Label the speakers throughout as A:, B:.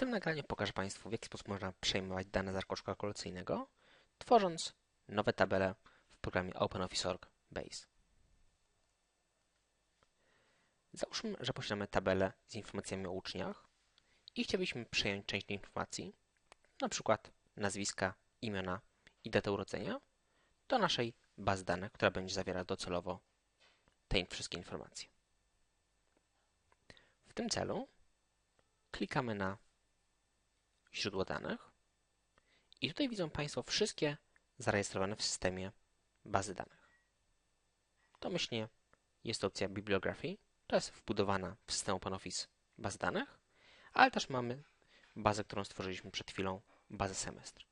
A: tym nagraniu pokażę Państwu, w jaki sposób można przejmować dane z arkusza kalkulacyjnego, tworząc nowe tabele w programie OpenOffice.org Base. Załóżmy, że posiadamy tabelę z informacjami o uczniach i chcielibyśmy przejąć część tej informacji, na przykład nazwiska, imiona i datę urodzenia, do naszej bazy danych, która będzie zawierała docelowo te wszystkie informacje. W tym celu klikamy na źródło danych i tutaj widzą Państwo wszystkie zarejestrowane w systemie bazy danych. Domyślnie jest opcja Bibliography, to jest wbudowana w system OpenOffice baz danych, ale też mamy bazę, którą stworzyliśmy przed chwilą, bazę semestr.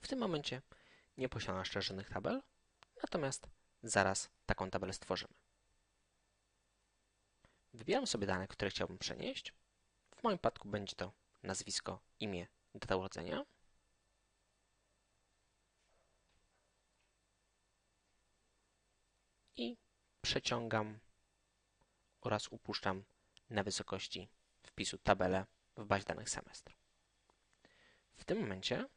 A: W tym momencie nie posiadam jeszcze żadnych tabel, natomiast zaraz taką tabelę stworzymy. Wybieram sobie dane, które chciałbym przenieść. W moim przypadku będzie to nazwisko, imię, data urodzenia. I przeciągam oraz upuszczam na wysokości wpisu tabelę w bazie danych semestr. W tym momencie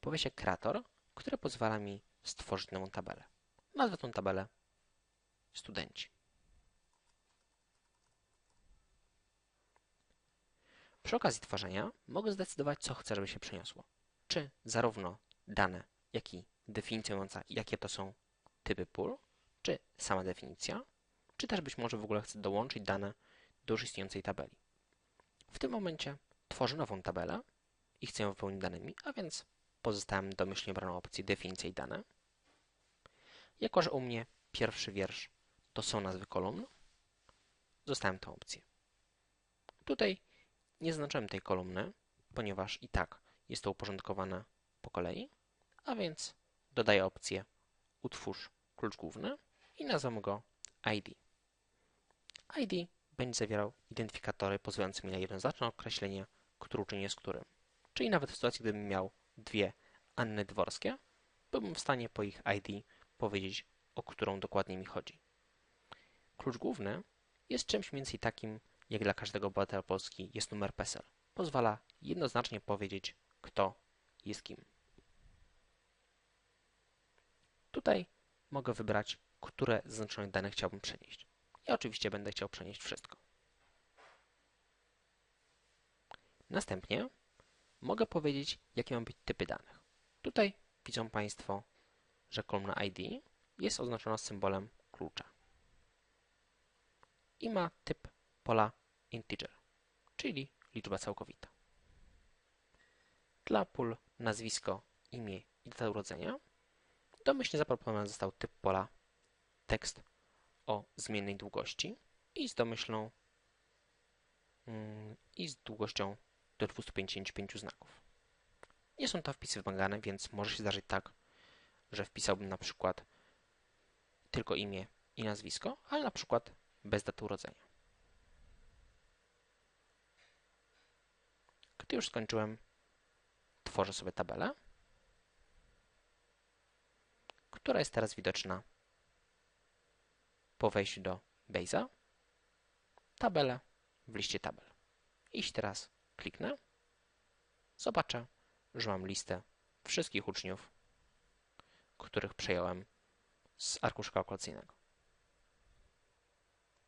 A: pojawia się kreator, który pozwala mi stworzyć nową tabelę. Nazwę tą tabelę studenci. Przy okazji tworzenia mogę zdecydować, co chcę, żeby się przeniosło. Czy zarówno dane, jak i definicja mówiąca, jakie to są typy pól, czy sama definicja, czy też być może w ogóle chcę dołączyć dane do już istniejącej tabeli. W tym momencie tworzę nową tabelę i chcę ją wypełnić danymi, a więc pozostałem domyślnie wybraną opcję definicja i dane. Jako, że u mnie pierwszy wiersz to są nazwy kolumn, zostałem tą opcję. Tutaj nie zaznaczyłem tej kolumny, ponieważ i tak jest to uporządkowane po kolei, a więc dodaję opcję utwórz klucz główny i nazwę go ID. ID będzie zawierał identyfikatory pozwalające mi na jednoznaczne określenie, który uczeń jest którym. Czyli nawet w sytuacji, gdybym miał dwie Anny Dworskie, byłbym w stanie po ich ID powiedzieć, o którą dokładnie mi chodzi. Klucz główny jest czymś więcej takim, jak dla każdego obywatela Polski jest numer PESEL. Pozwala jednoznacznie powiedzieć, kto jest kim. Tutaj mogę wybrać, które z zaznaczonych dane chciałbym przenieść. Ja oczywiście będę chciał przenieść wszystko. Następnie mogę powiedzieć, jakie mają być typy danych. Tutaj widzą Państwo, że kolumna ID jest oznaczona symbolem klucza i ma typ pola integer, czyli liczba całkowita. Dla pól nazwisko, imię i data urodzenia domyślnie zaproponowany został typ pola tekst o zmiennej długości i z domyślną mm, i z długością do 255 znaków. Nie są to wpisy wymagane, więc może się zdarzyć tak, że wpisałbym na przykład tylko imię i nazwisko, ale na przykład bez daty urodzenia. Gdy już skończyłem, tworzę sobie tabelę, która jest teraz widoczna po wejściu do Base'a. Tabelę w liście tabel. Jeśli teraz kliknę, zobaczę, że mam listę wszystkich uczniów, których przejąłem z arkusza kalkulacyjnego.